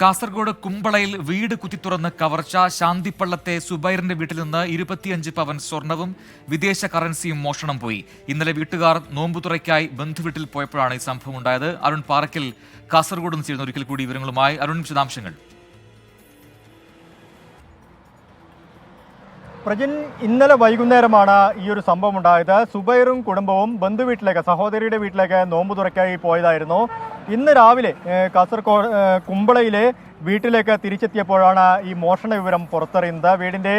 കാസർഗോഡ് കുമ്പളയിൽ വീട് കുത്തിത്തുറന്ന് കവർച്ച ശാന്തിപ്പള്ളത്തെ സുബൈറിന്റെ വീട്ടിൽ നിന്ന് ഇരുപത്തിയഞ്ച് പവൻ സ്വർണവും വിദേശ കറൻസിയും മോഷണം പോയി. ഇന്നലെ വീട്ടുകാർ നോമ്പുതുറയ്ക്കായി ബന്ധുവീട്ടിൽ പോയപ്പോഴാണ് ഈ സംഭവം ഉണ്ടായത്. അരുൺ പാറക്കൽ കാസർഗോഡ് നിന്ന് ചേരുന്ന ഒരിക്കൽ കൂടി വിവരങ്ങളുമായി. അരുൺ വിശദാംശങ്ങൾ. പ്രജിൻ ഇന്നലെ വൈകുന്നേരമാണ് ഈ ഒരു സംഭവം ഉണ്ടായത്. സുബൈറും കുടുംബവും ബന്ധുവീട്ടിലേക്ക് സഹോദരിയുടെ വീട്ടിലേക്ക് നോമ്പ് പോയതായിരുന്നു. ഇന്ന് രാവിലെ കാസർഗോഡ് കുമ്പളയിലെ വീട്ടിലേക്ക് തിരിച്ചെത്തിയപ്പോഴാണ് ഈ മോഷണ വിവരം പുറത്തറിയുന്നത്. വീടിന്റെ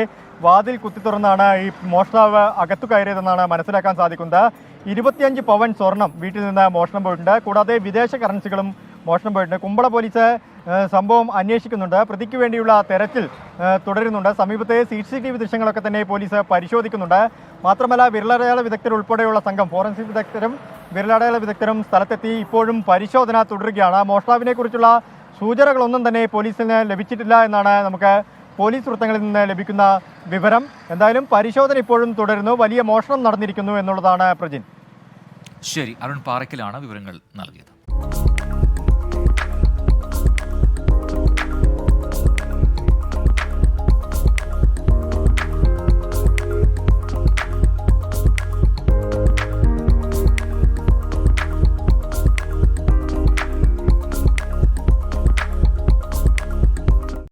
വാതിൽ കുത്തി തുറന്നാണ് ഈ മോഷ്ടാവ് അകത്തു കയറിയതെന്നാണ് മനസ്സിലാക്കാൻ സാധിക്കുന്നത്. ഇരുപത്തിയഞ്ച് പവൻ സ്വർണം വീട്ടിൽ നിന്ന് മോഷണം പോയിട്ടുണ്ട്. കൂടാതെ വിദേശ കറൻസികളും മോഷണം പോയിട്ടുണ്ട്. കുമ്പള പോലീസ് സംഭവം അന്വേഷിക്കുന്നുണ്ട്. പ്രതിക്ക് വേണ്ടിയുള്ള തെരച്ചിൽ തുടരുന്നുണ്ട്. സമീപത്തെ സി സി ടി വി ദൃശ്യങ്ങളൊക്കെ തന്നെ പോലീസ് പരിശോധിക്കുന്നുണ്ട്. മാത്രമല്ല വിരലടയാള വിദഗ്ധർ ഉൾപ്പെടെയുള്ള സംഘം ഫോറൻസിക് വിദഗ്ധരും വിരലടയാള വിദഗ്ധരും സ്ഥലത്തെത്തി ഇപ്പോഴും പരിശോധന തുടരുകയാണ്. മോഷ്ടാവിനെ കുറിച്ചുള്ള സൂചനകളൊന്നും തന്നെ പോലീസിന് ലഭിച്ചിട്ടില്ല എന്നാണ് നമുക്ക് പോലീസ് വൃത്തങ്ങളിൽ നിന്ന് ലഭിക്കുന്ന വിവരം. എന്തായാലും പരിശോധന ഇപ്പോഴും തുടരുന്നു. വലിയ മോഷണം നടന്നിരിക്കുന്നു എന്നുള്ളതാണ് പ്രജിൻ. ശരി അരുൺ പാറയ്ക്കലാണ് വിവരങ്ങൾ നൽകിയത്.